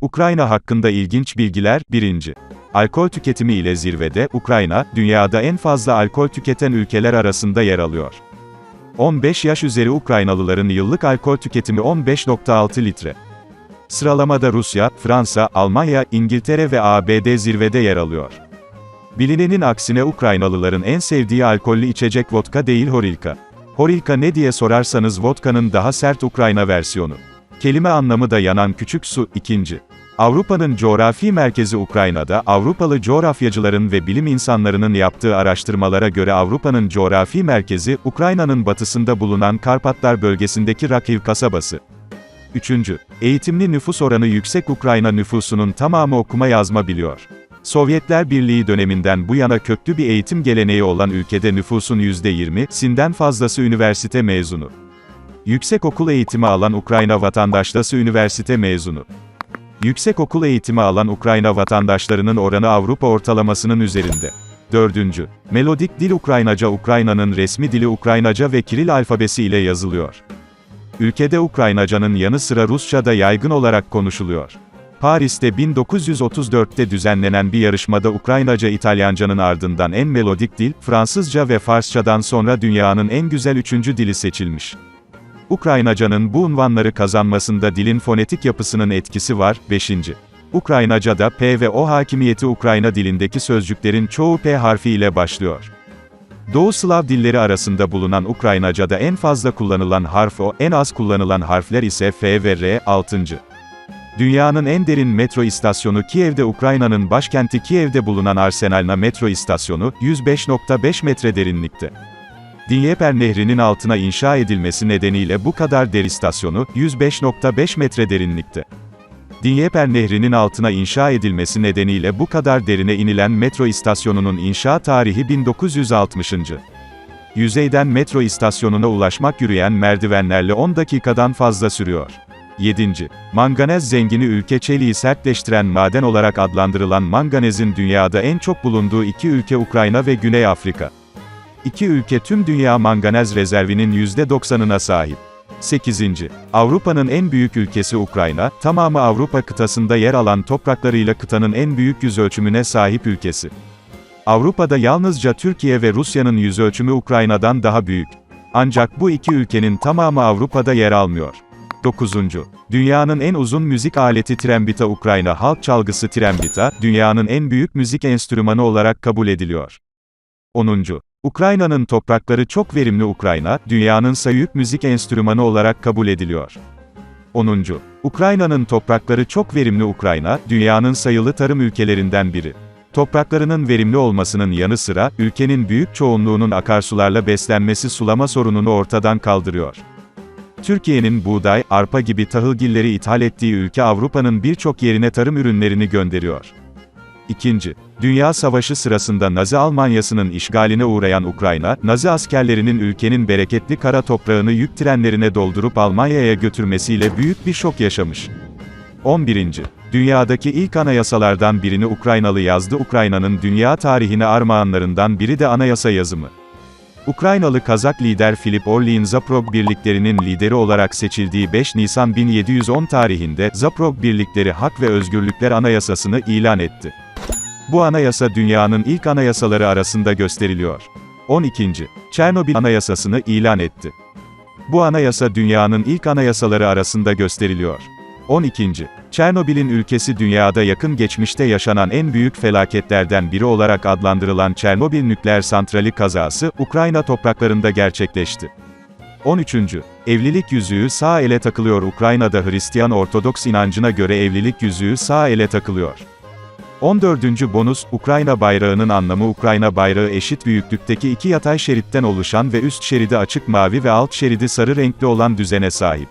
Ukrayna hakkında ilginç bilgiler, 1. Alkol tüketimi ile zirvede, Ukrayna, dünyada en fazla alkol tüketen ülkeler arasında yer alıyor. 15 yaş üzeri Ukraynalıların yıllık alkol tüketimi 15.6 litre. Sıralamada Rusya, Fransa, Almanya, İngiltere ve ABD zirvede yer alıyor. Bilinenin aksine Ukraynalıların en sevdiği alkollü içecek vodka değil Horilka. Horilka ne diye sorarsanız vodkanın daha sert Ukrayna versiyonu. Kelime anlamı da yanan küçük su, ikinci. Avrupa'nın coğrafi merkezi Ukrayna'da, Avrupalı coğrafyacıların ve bilim insanlarının yaptığı araştırmalara göre Avrupa'nın coğrafi merkezi, Ukrayna'nın batısında bulunan Karpatlar bölgesindeki Rakiv kasabası. 3. Eğitimli nüfus oranı yüksek Ukrayna nüfusunun tamamı okuma yazma biliyor. Sovyetler Birliği döneminden bu yana köklü bir eğitim geleneği olan ülkede nüfusun %20'sinden fazlası üniversite mezunu. Yüksek okul eğitimi alan Ukrayna vatandaşları üniversite mezunu. Yüksek okul eğitimi alan Ukrayna vatandaşlarının oranı Avrupa ortalamasının üzerinde. 4. Melodik dil Ukraynaca Ukrayna'nın resmi dili Ukraynaca ve Kiril alfabesi ile yazılıyor. Ülkede Ukraynaca'nın yanı sıra Rusça da yaygın olarak konuşuluyor. Paris'te 1934'te düzenlenen bir yarışmada Ukraynaca İtalyanca'nın ardından en melodik dil, Fransızca ve Farsçadan sonra dünyanın en güzel üçüncü dili seçilmiş. Ukraynaca'nın bu unvanları kazanmasında dilin fonetik yapısının etkisi var. 5. Ukraynaca'da P ve O hakimiyeti Ukrayna dilindeki sözcüklerin çoğu P harfi ile başlıyor. Doğu Slav dilleri arasında bulunan Ukraynaca'da en fazla kullanılan harf O, en az kullanılan harfler ise F ve R. 6. Dünyanın en derin metro istasyonu Kiev'de Ukrayna'nın başkenti Kiev'de bulunan Arsenalna metro istasyonu, 105.5 metre derinlikte. Dnieper Nehri'nin altına inşa edilmesi nedeniyle bu kadar der istasyonu, 105.5 metre derinlikte. Dnieper Nehri'nin altına inşa edilmesi nedeniyle bu kadar derine inilen metro istasyonunun inşa tarihi 1960. Yüzeyden metro istasyonuna ulaşmak yürüyen merdivenlerle 10 dakikadan fazla sürüyor. 7. Manganez zengini ülke çeliği sertleştiren maden olarak adlandırılan manganezin dünyada en çok bulunduğu iki ülke Ukrayna ve Güney Afrika. İki ülke tüm dünya manganez rezervinin %90'ına sahip. 8. Avrupa'nın en büyük ülkesi Ukrayna, tamamı Avrupa kıtasında yer alan topraklarıyla kıtanın en büyük yüz ölçümüne sahip ülkesi. Avrupa'da yalnızca Türkiye ve Rusya'nın yüz ölçümü Ukrayna'dan daha büyük. Ancak bu iki ülkenin tamamı Avrupa'da yer almıyor. 9. Dünyanın en uzun müzik aleti trembita Ukrayna halk çalgısı trembita, dünyanın en büyük müzik enstrümanı olarak kabul ediliyor. 10. Ukrayna'nın toprakları çok verimli Ukrayna, dünyanın sayık müzik enstrümanı olarak kabul ediliyor. 10. Ukrayna'nın toprakları çok verimli Ukrayna, dünyanın sayılı tarım ülkelerinden biri. Topraklarının verimli olmasının yanı sıra, ülkenin büyük çoğunluğunun akarsularla beslenmesi sulama sorununu ortadan kaldırıyor. Türkiye'nin buğday, arpa gibi tahılgilleri ithal ettiği ülke Avrupa'nın birçok yerine tarım ürünlerini gönderiyor. 2. Dünya Savaşı sırasında Nazi Almanyası'nın işgaline uğrayan Ukrayna, Nazi askerlerinin ülkenin bereketli kara toprağını yük trenlerine doldurup Almanya'ya götürmesiyle büyük bir şok yaşamış. 11. Dünyadaki ilk anayasalardan birini Ukraynalı yazdı. Ukrayna'nın dünya tarihine armağanlarından biri de anayasa yazımı. Ukraynalı Kazak lider Filip Orli'nin Zaporog birliklerinin lideri olarak seçildiği 5 Nisan 1710 tarihinde, Zaporog Birlikleri Hak ve Özgürlükler Anayasasını ilan etti. Bu anayasa dünyanın ilk anayasaları arasında gösteriliyor. 12. Çernobil Anayasasını ilan etti. Bu anayasa dünyanın ilk anayasaları arasında gösteriliyor. 12. Çernobil'in ülkesi dünyada yakın geçmişte yaşanan en büyük felaketlerden biri olarak adlandırılan Çernobil nükleer santrali kazası, Ukrayna topraklarında gerçekleşti. 13. Evlilik yüzüğü sağ ele takılıyor Ukrayna'da Hristiyan Ortodoks inancına göre evlilik yüzüğü sağ ele takılıyor. 14. bonus, Ukrayna bayrağının anlamı Ukrayna bayrağı eşit büyüklükteki iki yatay şeritten oluşan ve üst şeridi açık mavi ve alt şeridi sarı renkli olan düzene sahip.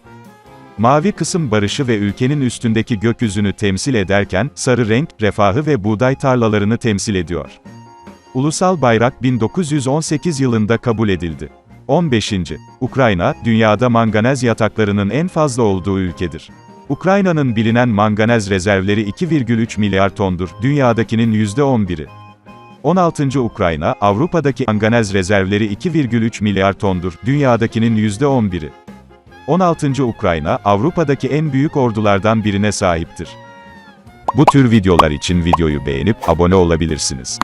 Mavi kısım barışı ve ülkenin üstündeki gökyüzünü temsil ederken, sarı renk, refahı ve buğday tarlalarını temsil ediyor. Ulusal bayrak 1918 yılında kabul edildi. 15. Ukrayna, dünyada manganez yataklarının en fazla olduğu ülkedir. Ukrayna'nın bilinen manganez rezervleri 2,3 milyar tondur, dünyadakinin %11'i. 16. Ukrayna, Avrupa'daki manganez rezervleri 2,3 milyar tondur, dünyadakinin %11'i. 16. Ukrayna, Avrupa'daki en büyük ordulardan birine sahiptir. Bu tür videolar için videoyu beğenip abone olabilirsiniz.